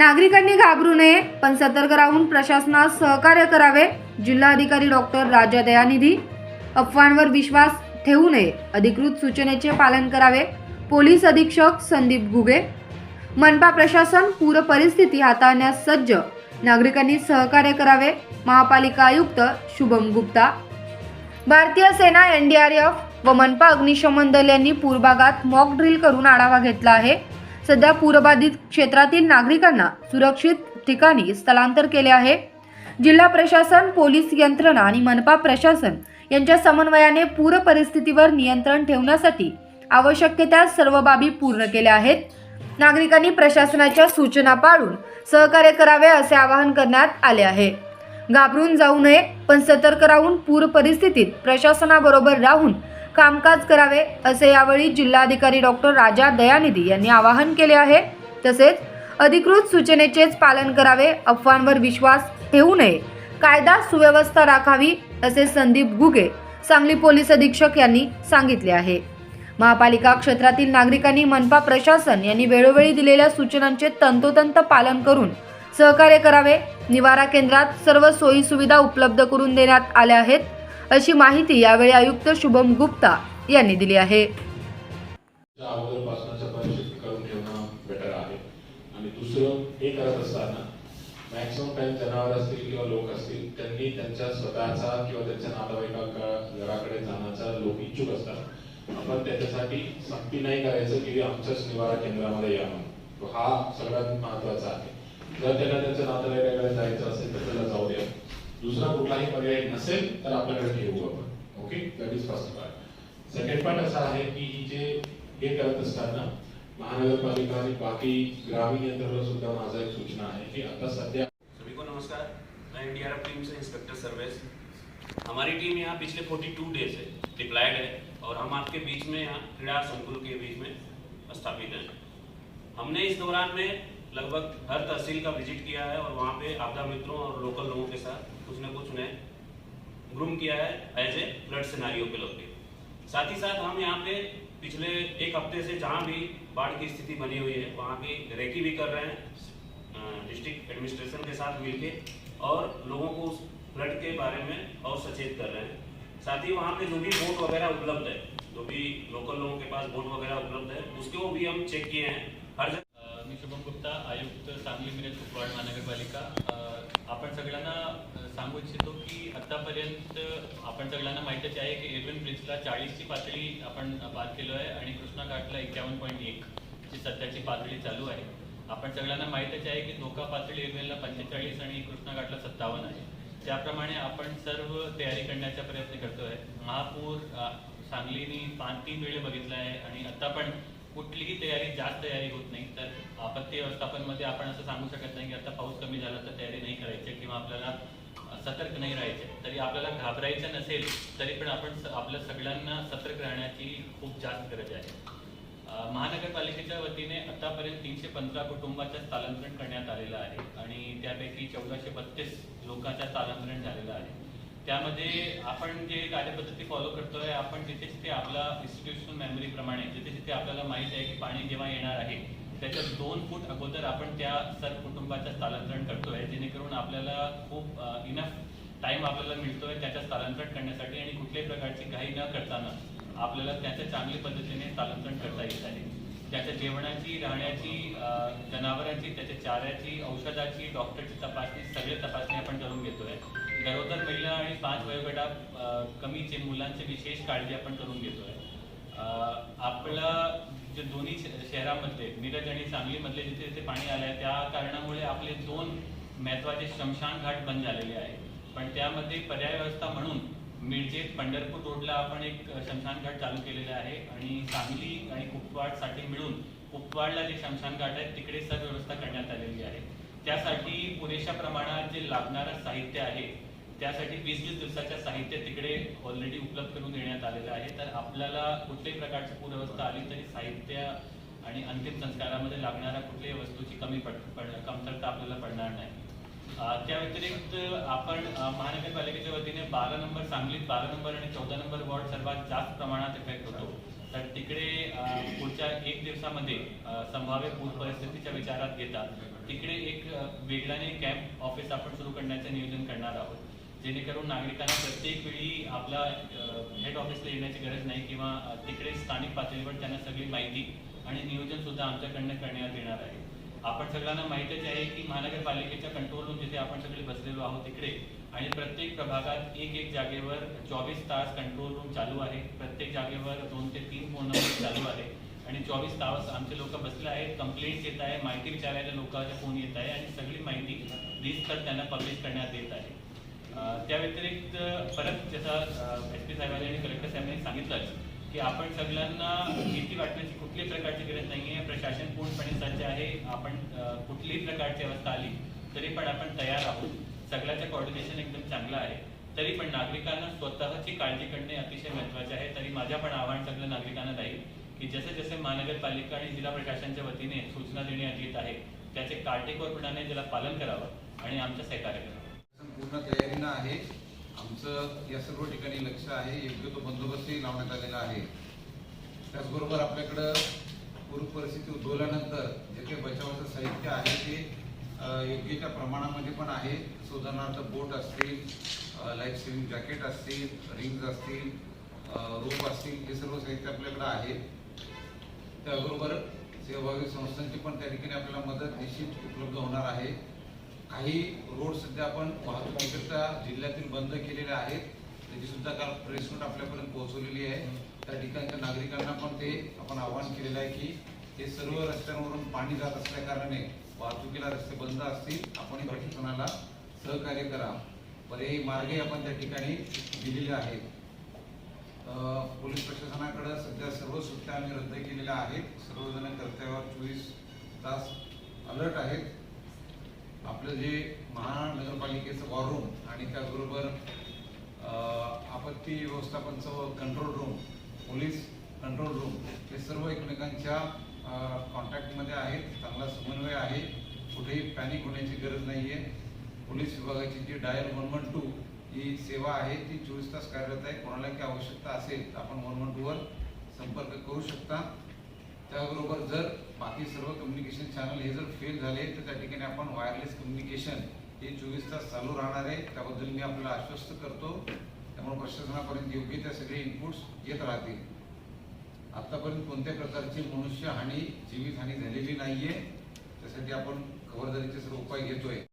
नागरिकांनी घाबरू नये पण सतर्क राहून प्रशासनास सहकार्य करावे जिल्हाधिकारी डॉक्टर राजा दयानिधी. अफवांवर विश्वास ठेवू नये अधिकृत सूचनेचे पालन करावे पोलीस अधीक्षक संदीप घुगे. मनपा प्रशासन पूर परिस्थिती हाताळण्यास सज्ज नागरिकांनी सहकार्य करावे महापालिका आयुक्त शुभम गुप्ता. भारतीय सेना एनडीआरएफ व मनपा अग्निशमन दल यांनी पूर भागात मॉक ड्रिल करून आढावा घेतला आहे. सध्या पूरबाधित क्षेत्रातील नागरिकांना सुरक्षित ठिकाणी स्थलांतर केले आहे. जिल्हा प्रशासन पोलीस यंत्रणा आणि मनपा प्रशासन यांच्या समन्वयाने पूर परिस्थितीवर नियंत्रण ठेवण्यासाठी आवश्यक त्या सर्व बाबी पूर्ण केल्या आहेत. नागरिकांनी प्रशासनाच्या सूचना पाळून सहकार्य करावे असे आवाहन करण्यात आले आहे. घाबरून जाऊ नये पण सतर्क राहून पूर परिस्थितीत प्रशासनाबरोबर राहून कामकाज करावे असे यावेळी जिल्हाधिकारी डॉक्टर राजा दयानिधी यांनी आवाहन केले आहे. तसेच अधिकृत सूचनेचेच पालन करावे अफवांवर विश्वास ठेवू नये कायदा सुव्यवस्था राखावी असे संदीप गुगे सांगली पोलीस अधीक्षक यांनी सांगितले आहे. महापालिका क्षेत्रातील नागरिकांनी मनपा प्रशासन यांनी वेळोवेळी दिलेल्या सूचनांचे तंतोतंत पालन करून सहकार्य करावे. निवारा केंद्रात सर्व सोयी सुविधा उपलब्ध करून देण्यात आल्या आहेत. अशी माहिती यावेळी आयुक्त शुभम गुप्ता यांनी दिली आहे. च्या करून ठेवणं बेटर आहे. आणि हे करत असताना मॅक्सिमम टाइम जनावर असतील किंवा लोक असतील त्यांनी त्यांच्या स्वतःचा किंवा त्यांच्या नातेवाईका घराकडे जाण्याचा लोक इच्छुक असतात. आपण त्याच्यासाठी सक्ती नाही करायचं की आमच्याच निवारा केंद्रामध्ये या म्हणून. हा सगळ्यात महत्त्वाचा आहे. जर त्यांना त्यांच्या नातेवाईकाकडे जायचं असेल तर त्याला जाऊ द्या. दुसरा कुठलाही पर्याय नसेल तर आपल्याकडे ठेवू आपण okay that is first second असा आहे की ही जे हे करत असताना महानगरपालिका आणि बाकी ग्रामीण यंत्रणेला सुद्धा माझा एक सूचना आहे की आता सध्या नमस्कार। मैं एनडीआरएफ टीम से इंस्पेक्टर हमारी टीम यहाँ पिछले 42 डेज़ है और हम आपके बीच में यहाँ क्रीड़ा संकुल के बीच में स्थापित हैं। हमने इस दौरान में लगभग हर तहसील का विज़िट किया है और वहाँ पे आपदा मित्रों और लोकल लोगों के साथ कुछ न कुछ उन्हें ग्रूम किया है एज ए फ्लड सिनारियो के लोग साथ ही साथ हम यहाँ पे पिछले एक हफ़्ते से जहाँ भी बाढ़ की स्थिति बनी हुई है वहाँ की रेकी भी कर रहे हैं डिस्ट्रिक्ट एडमिनिस्ट्रेशन के साथ मिलके और लोगों को उस फ्लड के बारे में और सचेत कर रहे हैं। साथ ही वहाँ पे जो भी बोट वगैरह उपलब्ध है जो भी लोकल लोगों के पास बोट वगैरह उपलब्ध है उसको भी हम चेक किए हैं। हर जगह शुभम गुप्ता आयुक्त सांगली मिरज कुपवाड महानगरपालिका अ, आपण सगळ्यांना सांगू इच्छितो की आतापर्यंत आपण सगळ्यांना माहितीच आहे की एरविन ब्रिजला चाळीसची पातळी आपण पार केलो आहे आणि कृष्णा घाटला एक्क्यावन्न पॉईंट एक ची सध्याची पातळी चालू आहे. आपण सगळ्यांना माहितच आहे की धोका पातळी एरविनला पंचेचाळीस आणि कृष्णा घाटला सत्तावन्न आहे. त्याप्रमाणे आपण सर्व तयारी करण्याचा प्रयत्न करतोय. महापूर सांगलीनी पाच तीन वेळे बघितला आहे आणि आता पण कुठलीही तयारी जास्त तयारी होत नाही. तर आपत्ती व्यवस्थापनमध्ये आपण असं सांगू शकत नाही की आता पाऊस कमी झाला तर तयारी नाही करायची किंवा आपल्याला सतर्क नाही राहायचे. तरी आपल्याला घाबरायचं नसेल तरी पण आपण आपल्या सगळ्यांना सतर्क राहण्याची खूप जास्त गरज आहे. महानगरपालिकेच्या वतीने आतापर्यंत तीनशे पंधरा कुटुंबाचं स्थलांतरण करण्यात आलेलं आहे आणि त्यापैकी चौदाशे बत्तीस लोकांचं स्थलांतरण झालेलं आहे. त्यामध्ये आपण जे कार्यपद्धती फॉलो करतोय आपण जिथे जिथे आपला इन्स्टिट्यूशनल मेमरी प्रमाणे जिथे जिथे आपल्याला माहीत आहे की पाणी जेव्हा येणार आहे त्याच्या दोन फूट अगोदर आपण त्या सर्व कुटुंबाचं स्थलांतरण करतोय जेणेकरून आपल्याला खूप इनफ टाइम आपल्याला मिळतोय त्याच्या स्थलांतरण करण्यासाठी आणि कुठल्याही प्रकारची घाई न करताना आपल्याला त्याच्या चांगल्या पद्धतीने स्थलांतरण करता येत आहे. त्याच्या जेवणाची राहण्याची जनावरांची त्याच्या चाऱ्याची औषधाची डॉक्टरची तपासणी सगळे तपासणी आपण करून घेतोय. गरोदर महिला आणि पाच वयोगटा कमीचे मुलांची विशेष काळजी आपण करून घेतोय. आपलं आपला जे दोन्ही श- मिरज आणि सांगलीमधले जिथे जिथे पाणी आलं आहे त्या कारणामुळे आपले दोन महत्त्वाचे शमशान घाट बंद झालेले आहे. पण त्यामध्ये पर्याय व्यवस्था म्हणून मिरजेत पंढरपूर रोडला आपण एक शमशान घाट चालू केलेला आहे आणि सांगली आणि कुपवाडसाठी मिळून कुपवाडला जे शमशान घाट तिकडे सदव्यवस्था व्यवस्था करण्यात आलेली आहे. त्यासाठी पुरेशा प्रमाणात जे लागणारं साहित्य आहे त्यासाठी वीस वीस दिवसाच्या साहित्य तिकडे ऑलरेडी उपलब्ध करून देण्यात आलेलं आहे. तर आपल्याला कुठल्याही प्रकारची पूरव्यवस्था आली तरी साहित्य आणि अंतिम संस्कारामध्ये लागणाऱ्या कुठल्याही वस्तूची कमी पड पड कमतरता आपल्याला पडणार नाही. त्या व्यतिरिक्त आपण महानगरपालिकेच्या वतीने बारा नंबर सांगलीत बारा नंबर आणि चौदा नंबर वॉर्ड सर्वात जास्त प्रमाणात इफेक्ट होतो. तर तिकडे पुढच्या एक दिवसामध्ये संभाव्य पूर परिस्थितीच्या विचारात घेता तिकडे एक अ, वेगळ्याने कॅम्प ऑफिस आपण सुरू करण्याचे नियोजन करणार आहोत. जेणेकरून नागरिकांना प्रत्येक वेळी आपला हेड ऑफिसला येण्याची गरज नाही किंवा तिकडे स्थानिक पातळीवर त्यांना सगळी माहिती आणि नियोजन सुद्धा आमच्याकडनं करण्यात येणार आहे. आपण सगळ्यांना माहितीच आहे की महानगरपालिकेच्या कंट्रोल रूम जिथे आपण सगळे बसलेलो आहोत तिकडे आणि प्रत्येक प्रभागात एक एक जागेवर चोवीस तास कंट्रोल रूम चालू आहे. प्रत्येक जागेवर दोन ते तीन फोन नंबर चालू आहे. आणि चोवीस तास आमचे लोक बसले आहेत कंप्लेंट्स येत आहे माहिती विचारायला लोकांचे फोन येत आहे आणि सगळी माहिती रिस्क त्यांना पब्लिश करण्यात येत आहे. त्या व्यतिरिक्त परत जसं एस पी साहेबांनी आणि कलेक्टर साहेबांनी सांगितलंच की आपण सगळ्यांना भीती वाटण्याची कुठलीही प्रकारची गरज नाही आहे प्रशासन पूर्णपणे सज्ज आहे. आपण कुठलीही प्रकारची अवस्था आली तरी पण आपण तयार आहोत. सगळ्याचं कॉर्डिनेशन एकदम चांगलं आहे. तरी पण नागरिकांना स्वतःची काळजी करणे अतिशय महत्त्वाचे आहे. तरी माझ्या पण आव्हान सगळं नागरिकांना राहील की जसे जसे महानगरपालिका आणि जिल्हा प्रशासनाच्या वतीने सूचना देण्यात येत आहे त्याचे काटेकोरपणाने त्याला पालन करावं आणि आमचं सहकार्य करावं. पूर्ण तयारीनं आहे. आमचं या सर्व ठिकाणी लक्ष आहे योग्य तो बंदोबस्तही लावण्यात आलेला आहे. त्याचबरोबर आपल्याकडं पूर परिस्थिती उद्भवल्यानंतर जे काही बचावाचं साहित्य आहे ते योग्य त्या प्रमाणामध्ये पण आहे. जसं उदाहरणार्थ बोट असतील लाईफ सेव्हिंग जॅकेट असतील रिंग्स असतील रोप असतील हे सर्व साहित्य आपल्याकडं आहे. त्याबरोबर सेवाभावी संस्थांची पण त्या ठिकाणी आपल्याला मदत निश्चित उपलब्ध होणार आहे. काही रोड सध्या आपण वाहतुकीकरता जिल्ह्यातील बंद केलेले आहेत. त्याची सुद्धा काल प्रेस नोट आपल्यापर्यंत पोहोचवलेली आहे. त्या ठिकाणच्या नागरिकांना पण ते आपण आवाहन केलेलं आहे की हे सर्व रस्त्यांवरून पाणी जात असल्या कारणाने वाहतुकीला रस्ते बंद असतील. आपण प्रशासनाला सहकार्य करा. पर्यायी मार्गही आपण त्या ठिकाणी दिलेले आहेत. पोलीस प्रशासनाकडे सध्या सर्व सुट्ट्या आम्ही रद्द केलेल्या आहेत. सर्वजण कर्तव्यावर चोवीस तास अलर्ट आहेत. आपलं जे महानगरपालिकेचं वॉर रूम आणि त्याचबरोबर आपत्ती व्यवस्थापनचं control room police control room हे सर्व एकमेकांच्या कॉन्टॅक्टमध्ये आहेत. चांगला समन्वय आहे. कुठेही पॅनिक होण्याची गरज नाही आहे पोलीस विभागाची जी डायल वन वन टू ही सेवा आहे ती चोवीस तास कार्यरत आहे. कोणाला काही आवश्यकता असेल तर आपण वन वन टूवर संपर्क करू शकता. त्याबरोबर जर बाकी सर्व कम्युनिकेशन चॅनल हे जर फेल झाले तर त्या ठिकाणी आपण वायरलेस कम्युनिकेशन हे चोवीस तास चालू राहणार आहे. त्याबद्दल मी आपल्याला आश्वस्त करतो. त्यामुळे प्रशासनापर्यंत योग्य त्या सगळे इनपुट्स येत राहतील. आतापर्यंत कोणत्या प्रकारची मनुष्य हानी जीवितहानी झालेली नाहीये. त्यासाठी आपण खबरदारीचे सर्व उपाय घेतोय.